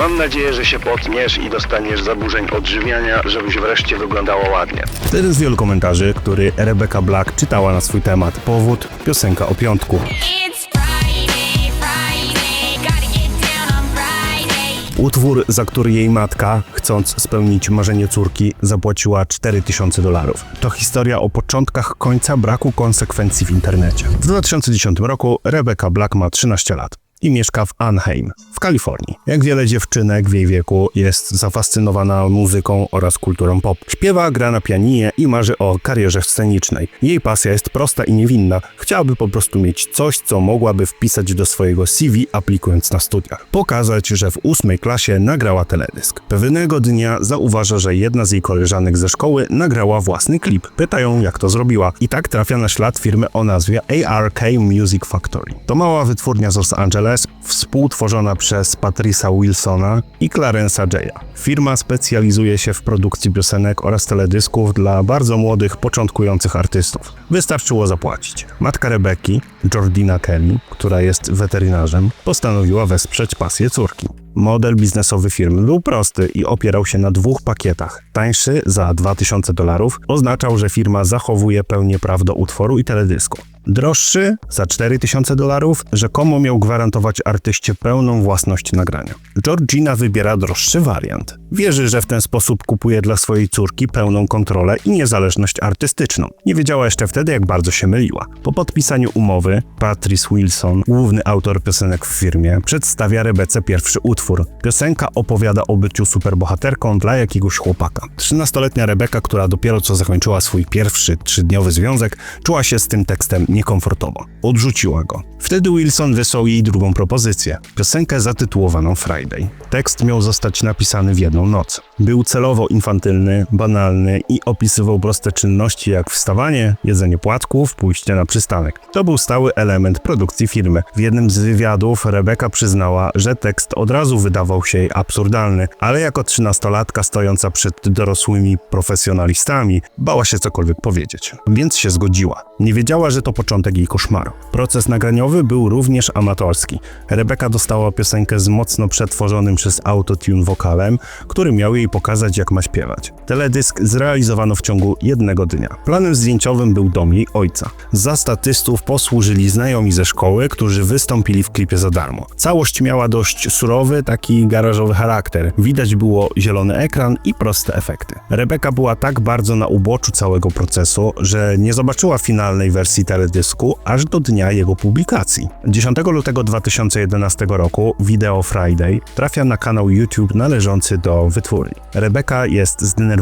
Mam nadzieję, że się potniesz i dostaniesz zaburzeń odżywiania, żebyś wreszcie wyglądała ładnie. Wtedy z wielu komentarzy, który Rebecca Black czytała na swój temat. Powód piosenka o piątku. It's Friday, Friday, gotta get down on Friday. Utwór, za który jej matka, chcąc spełnić marzenie córki, zapłaciła 4000 dolarów. To historia o początkach końca braku konsekwencji w internecie. W 2010 roku Rebecca Black ma 13 lat i mieszka w Anaheim, w Kalifornii. Jak wiele dziewczynek w jej wieku jest zafascynowana muzyką oraz kulturą pop. Śpiewa, gra na pianinie i marzy o karierze scenicznej. Jej pasja jest prosta i niewinna. Chciałaby po prostu mieć coś, co mogłaby wpisać do swojego CV aplikując na studiach. Pokazać, że w ósmej klasie nagrała teledysk. Pewnego dnia zauważa, że jedna z jej koleżanek ze szkoły nagrała własny klip. Pytają, jak to zrobiła. I tak trafia na ślad firmy o nazwie ARK Music Factory. To mała wytwórnia z Los Angeles, współtworzona przez Patrisa Wilsona i Clarence'a Jaya. Firma specjalizuje się w produkcji piosenek oraz teledysków dla bardzo młodych, początkujących artystów. Wystarczyło zapłacić. Matka Rebeki, Jordina Kelly, która jest weterynarzem, postanowiła wesprzeć pasję córki. Model biznesowy firmy był prosty i opierał się na dwóch pakietach. Tańszy za 2000 dolarów oznaczał, że firma zachowuje pełnię praw do utworu i teledysku. Droższy za 4000 dolarów rzekomo miał gwarantować artyście pełną własność nagrania. Georgina wybiera droższy wariant. Wierzy, że w ten sposób kupuje dla swojej córki pełną kontrolę i niezależność artystyczną. Nie wiedziała jeszcze wtedy, jak bardzo się myliła. Po podpisaniu umowy, Patrice Wilson, główny autor piosenek w firmie, przedstawia Rebece pierwszy utwór. Piosenka opowiada o byciu superbohaterką dla jakiegoś chłopaka. 13-letnia Rebeka, która dopiero co zakończyła swój pierwszy trzydniowy związek, czuła się z tym tekstem niekomfortowo. Odrzuciła go. Wtedy Wilson wysłał jej drugą propozycję. Piosenkę zatytułowaną Friday. Tekst miał zostać napisany w jedną noc. Był celowo infantylny, banalny i opisywał proste czynności jak wstawanie, jedzenie płatków, pójście na przystanek. To był stały element produkcji firmy. W jednym z wywiadów Rebeka przyznała, że tekst od razu wydawał się jej absurdalny, ale jako trzynastolatka stojąca przed dorosłymi profesjonalistami, bała się cokolwiek powiedzieć. Więc się zgodziła. Nie wiedziała, że to początek jej koszmaru. Proces nagraniowy był również amatorski. Rebeka dostała piosenkę z mocno przetworzonym przez autotune wokalem, który miał jej pokazać, jak ma śpiewać. Teledysk zrealizowano w ciągu jednego dnia. Planem zdjęciowym był dom jej ojca. Za statystów posłużyli znajomi ze szkoły, którzy wystąpili w klipie za darmo. Całość miała dość surowy, taki garażowy charakter. Widać było zielony ekran i proste efekty. Rebeka była tak bardzo na uboczu całego procesu, że nie zobaczyła finalnej wersji teledysku aż do dnia jego publikacji. 10 lutego 2011 roku wideo Friday trafia na kanał YouTube należący do wytwórni. Rebeka jest zdenerwowana.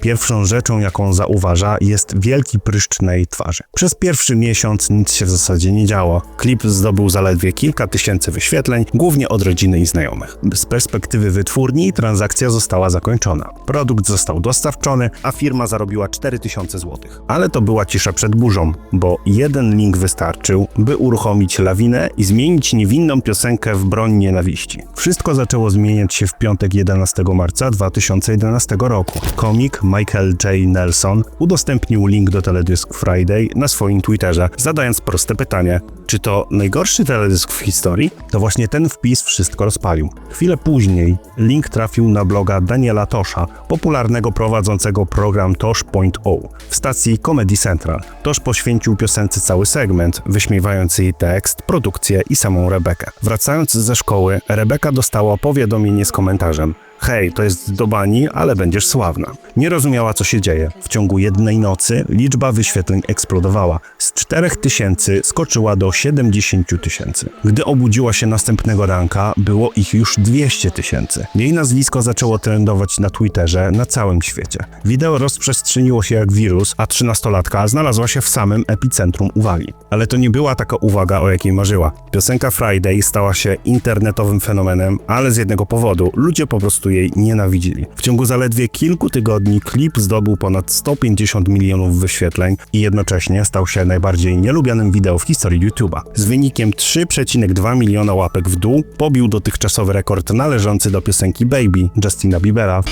Pierwszą rzeczą, jaką zauważa, jest wielki pryszcz na jej twarzy. Przez pierwszy miesiąc nic się w zasadzie nie działo. Klip zdobył zaledwie kilka tysięcy wyświetleń, głównie od rodziny i znajomych. Z perspektywy wytwórni transakcja została zakończona. Produkt został dostarczony, a firma zarobiła 4000 zł. Ale to była cisza przed burzą, bo jeden link wystarczył, by uruchomić lawinę i zmienić niewinną piosenkę w broń nienawiści. Wszystko zaczęło zmieniać się w piątek 11 marca 2011 roku. Komik Michael J. Nelson udostępnił link do teledysku Friday na swoim Twitterze, zadając proste pytanie: czy to najgorszy teledysk w historii? To właśnie ten wpis wszystko rozpalił. Chwilę później link trafił na bloga Daniela Tosza, popularnego prowadzącego program Tosh.o w stacji Comedy Central. Tosh poświęcił piosence cały segment, wyśmiewając jej tekst, produkcję i samą Rebekę. Wracając ze szkoły, Rebeka dostała powiadomienie z komentarzem. Hej, to jest do bani, ale będziesz sławna. Nie rozumiała, co się dzieje. W ciągu jednej nocy liczba wyświetleń eksplodowała. Z 4000 skoczyła do 70 tysięcy. Gdy obudziła się następnego ranka, było ich już 200 tysięcy. Jej nazwisko zaczęło trendować na Twitterze na całym świecie. Wideo rozprzestrzeniło się jak wirus, a 13-latka znalazła się w samym epicentrum uwagi. Ale to nie była taka uwaga, o jakiej marzyła. Piosenka Friday stała się internetowym fenomenem, ale z jednego powodu. Ludzie po prostu jej nienawidzili. W ciągu zaledwie kilku tygodni klip zdobył ponad 150 milionów wyświetleń i jednocześnie stał się najbardziej nielubianym wideo w historii YouTube'a. Z wynikiem 3,2 miliona łapek w dół pobił dotychczasowy rekord należący do piosenki Baby Justina Biebera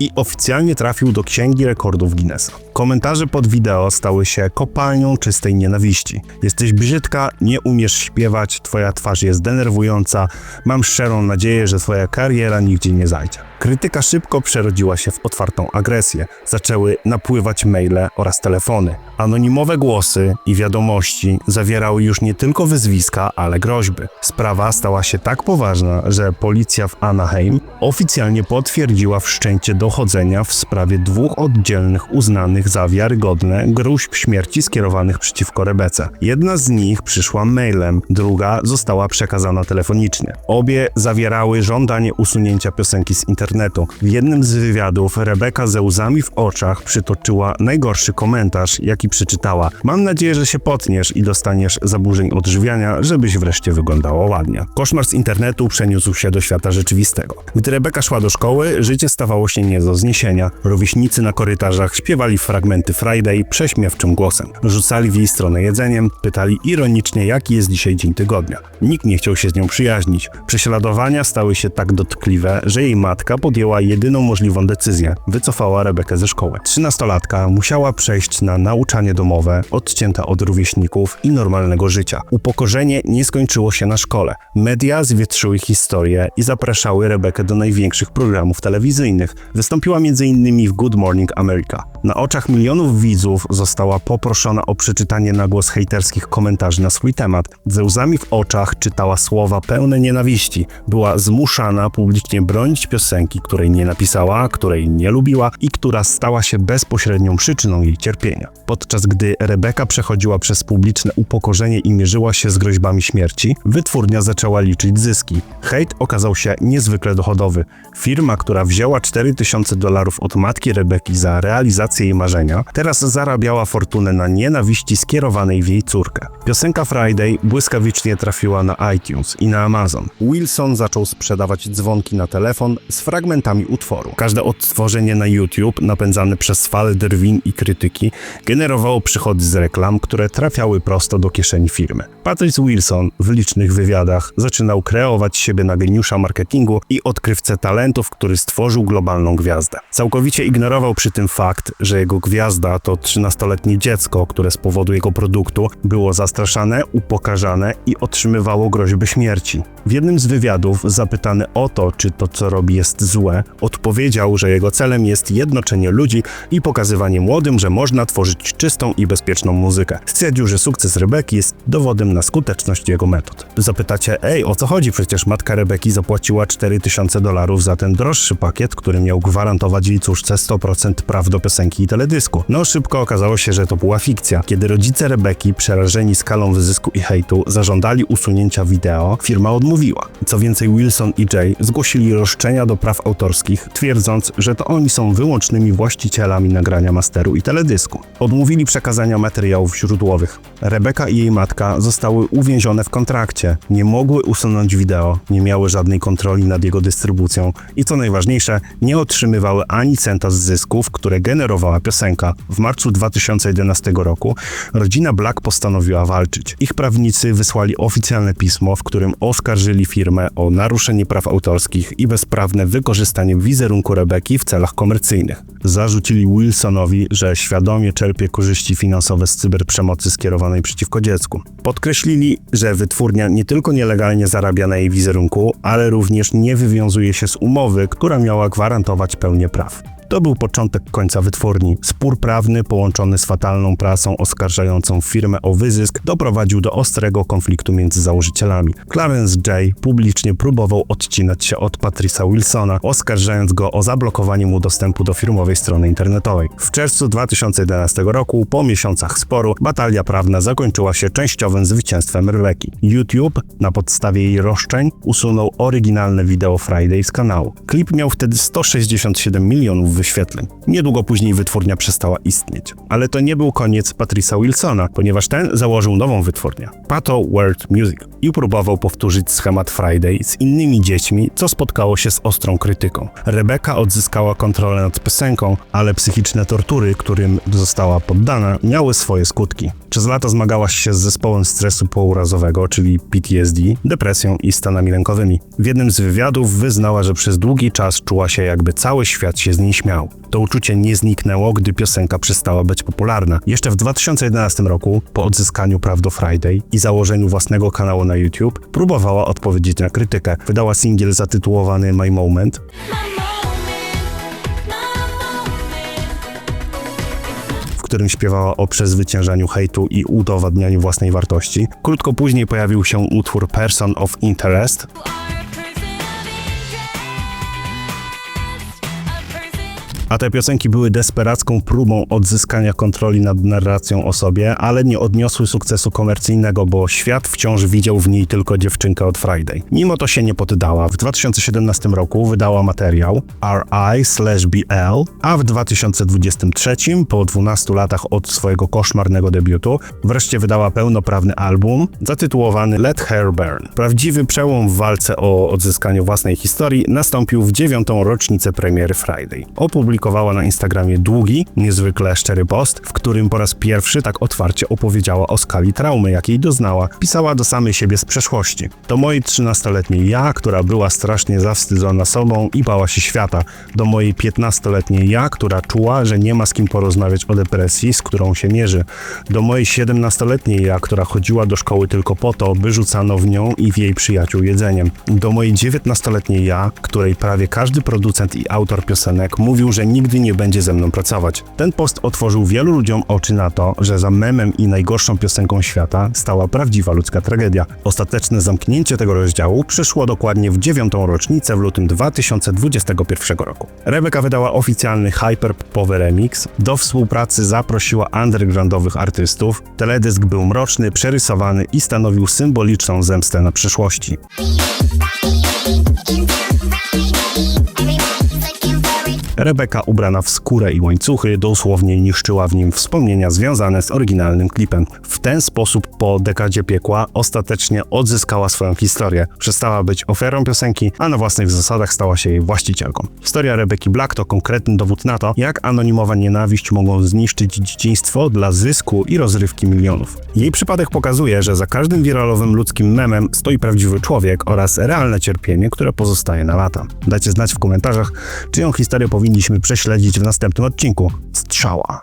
i oficjalnie trafił do Księgi Rekordów Guinnessa. Komentarze pod wideo stały się kopalnią czystej nienawiści. Jesteś brzydka, nie umiesz śpiewać, twoja twarz jest denerwująca, mam szczerą nadzieję, że twoja kariera nigdzie nie zajdzie. Krytyka szybko przerodziła się w otwartą agresję. Zaczęły napływać maile oraz telefony. Anonimowe głosy i wiadomości zawierały już nie tylko wyzwiska, ale groźby. Sprawa stała się tak poważna, że policja w Anaheim oficjalnie potwierdziła wszczęcie dochodzenia w sprawie dwóch oddzielnych uznanych za wiarygodne gruźb śmierci skierowanych przeciwko Rebece. Jedna z nich przyszła mailem, druga została przekazana telefonicznie. Obie zawierały żądanie usunięcia piosenki z internetu. W jednym z wywiadów Rebeka ze łzami w oczach przytoczyła najgorszy komentarz, jaki przeczytała. Mam nadzieję, że się potniesz i dostaniesz zaburzeń odżywiania, żebyś wreszcie wyglądała ładnie. Koszmar z internetu przeniósł się do świata rzeczywistego. Gdy Rebeka szła do szkoły, życie stawało się nie do zniesienia. Rówieśnicy na korytarzach śpiewali fragmenty Friday prześmiewczym głosem. Rzucali w jej stronę jedzeniem, pytali ironicznie, jaki jest dzisiaj dzień tygodnia. Nikt nie chciał się z nią przyjaźnić. Prześladowania stały się tak dotkliwe, że jej matka podjęła jedyną możliwą decyzję. Wycofała Rebekę ze szkoły. Trzynastolatka musiała przejść na nauczanie domowe, odcięta od rówieśników i normalnego życia. Upokorzenie nie skończyło się na szkole. Media zwietrzyły historię i zapraszały Rebekę do największych programów telewizyjnych. Wystąpiła m.in. w Good Morning America. Na oczach milionów widzów została poproszona o przeczytanie na głos hejterskich komentarzy na swój temat. Ze łzami w oczach czytała słowa pełne nienawiści. Była zmuszana publicznie bronić piosenki, której nie napisała, której nie lubiła i która stała się bezpośrednią przyczyną jej cierpienia. Podczas gdy Rebeka przechodziła przez publiczne upokorzenie i mierzyła się z groźbami śmierci, wytwórnia zaczęła liczyć zyski. Hejt okazał się niezwykle dochodowy. Firma, która wzięła 4000 dolarów od matki Rebeki za realizację jej marzenia, teraz zarabiała fortunę na nienawiści skierowanej w jej córkę. Piosenka Friday błyskawicznie trafiła na iTunes i na Amazon. Wilson zaczął sprzedawać dzwonki na telefon z fragmentami utworu. Każde odtworzenie na YouTube, napędzane przez fale drwin i krytyki, generowało przychody z reklam, które trafiały prosto do kieszeni firmy. Patrice Wilson w licznych wywiadach zaczynał kreować siebie na geniusza marketingu i odkrywcę talentów, który stworzył globalną gwiazdę. Całkowicie ignorował przy tym fakt, że jego gwiazda to 13-letnie dziecko, które z powodu jego produktu było zastraszane, upokarzane i otrzymywało groźby śmierci. W jednym z wywiadów zapytany o to, czy to co robi jest złe, odpowiedział, że jego celem jest jednoczenie ludzi i pokazywanie młodym, że można tworzyć czystą i bezpieczną muzykę. Stwierdził, że sukces Rebeki jest dowodem na skuteczność jego metod. Zapytacie, ej, o co chodzi? Przecież matka Rebeki zapłaciła 4000 dolarów za ten droższy pakiet, który miał gwarantować jej córce 100% praw do piosenki i teledysku. No szybko okazało się, że to była fikcja. Kiedy rodzice Rebeki, przerażeni skalą wyzysku i hejtu, zażądali usunięcia wideo, firma odmówiła. Co więcej, Wilson i Jay zgłosili roszczenia do praw autorskich, twierdząc, że to oni są wyłącznymi właścicielami nagrania masteru i teledysku. Odmówili przekazania materiałów źródłowych. Rebeka i jej matka zostały uwięzione w kontrakcie, nie mogły usunąć wideo, nie miały żadnej kontroli nad jego dystrybucją i co najważniejsze, nie otrzymywały ani centa z zysków, które generowała piosenka. W marcu 2011 roku rodzina Black postanowiła walczyć. Ich prawnicy wysłali oficjalne pismo, w którym oskarżyli firmę o naruszenie praw autorskich i bezprawne wykorzystanie wizerunku Rebeki w celach komercyjnych. Zarzucili Wilsonowi, że świadomie czerpie korzyści finansowe z cyberprzemocy skierowanej przeciwko dziecku. Podkreślili, że wytwórnia nie tylko nielegalnie zarabia na jej wizerunku, ale również nie wywiązuje się z umowy, która miała gwarantować pełnię praw. To był początek końca wytwórni. Spór prawny połączony z fatalną prasą oskarżającą firmę o wyzysk doprowadził do ostrego konfliktu między założycielami. Clarence J. publicznie próbował odcinać się od Patrisa Wilsona, oskarżając go o zablokowanie mu dostępu do firmowej strony internetowej. W czerwcu 2011 roku, po miesiącach sporu, batalia prawna zakończyła się częściowym zwycięstwem Rebeki. YouTube, na podstawie jej roszczeń, usunął oryginalne wideo Friday z kanału. Klip miał wtedy 167 milionów wyświetleń. Niedługo później wytwórnia przestała istnieć. Ale to nie był koniec Patrisa Wilsona, ponieważ ten założył nową wytwórnię, Pato World Music, i próbował powtórzyć schemat Friday z innymi dziećmi, co spotkało się z ostrą krytyką. Rebeka odzyskała kontrolę nad piosenką, ale psychiczne tortury, którym została poddana, miały swoje skutki. Przez lata zmagałaś się z zespołem stresu pourazowego, czyli PTSD, depresją i stanami lękowymi. W jednym z wywiadów wyznała, że przez długi czas czuła się jakby cały świat się z niej śmiewał. To uczucie nie zniknęło, gdy piosenka przestała być popularna. Jeszcze w 2011 roku, po odzyskaniu praw do Friday i założeniu własnego kanału na YouTube, próbowała odpowiedzieć na krytykę. Wydała singiel zatytułowany My Moment, w którym śpiewała o przezwyciężaniu hejtu i udowadnianiu własnej wartości. Krótko później pojawił się utwór Person of Interest, A te piosenki były desperacką próbą odzyskania kontroli nad narracją o sobie, ale nie odniosły sukcesu komercyjnego, bo świat wciąż widział w niej tylko dziewczynkę od Friday. Mimo to się nie poddała. W 2017 roku wydała materiał RI/BL, a w 2023, po 12 latach od swojego koszmarnego debiutu, wreszcie wydała pełnoprawny album zatytułowany Let Her Burn. Prawdziwy przełom w walce o odzyskanie własnej historii nastąpił w dziewiątą rocznicę premiery Friday. Opublikowała na Instagramie długi, niezwykle szczery post, w którym po raz pierwszy tak otwarcie opowiedziała o skali traumy, jakiej doznała. Pisała do samej siebie z przeszłości. To mojej 13-letniej ja, która była strasznie zawstydzona sobą i bała się świata. Do mojej 15-letniej ja, która czuła, że nie ma z kim porozmawiać o depresji, z którą się mierzy. Do mojej 17-letniej ja, która chodziła do szkoły tylko po to, by rzucano w nią i w jej przyjaciół jedzeniem. Do mojej 19-letniej ja, której prawie każdy producent i autor piosenek mówił, że nigdy nie będzie ze mną pracować. Ten post otworzył wielu ludziom oczy na to, że za memem i najgorszą piosenką świata stała prawdziwa ludzka tragedia. Ostateczne zamknięcie tego rozdziału przyszło dokładnie w dziewiątą rocznicę w lutym 2021 roku. Rebeka wydała oficjalny hyperpopowy remix. Do współpracy zaprosiła undergroundowych artystów. Teledysk był mroczny, przerysowany i stanowił symboliczną zemstę na przyszłości. Rebeka ubrana w skórę i łańcuchy dosłownie niszczyła w nim wspomnienia związane z oryginalnym klipem. W ten sposób po dekadzie piekła ostatecznie odzyskała swoją historię. Przestała być ofiarą piosenki, a na własnych zasadach stała się jej właścicielką. Historia Rebeki Black to konkretny dowód na to, jak anonimowa nienawiść mogą zniszczyć dzieciństwo dla zysku i rozrywki milionów. Jej przypadek pokazuje, że za każdym wiralowym ludzkim memem stoi prawdziwy człowiek oraz realne cierpienie, które pozostaje na lata. Dajcie znać w komentarzach, czyją historię powinniśmy prześledzić w następnym odcinku. Strzała.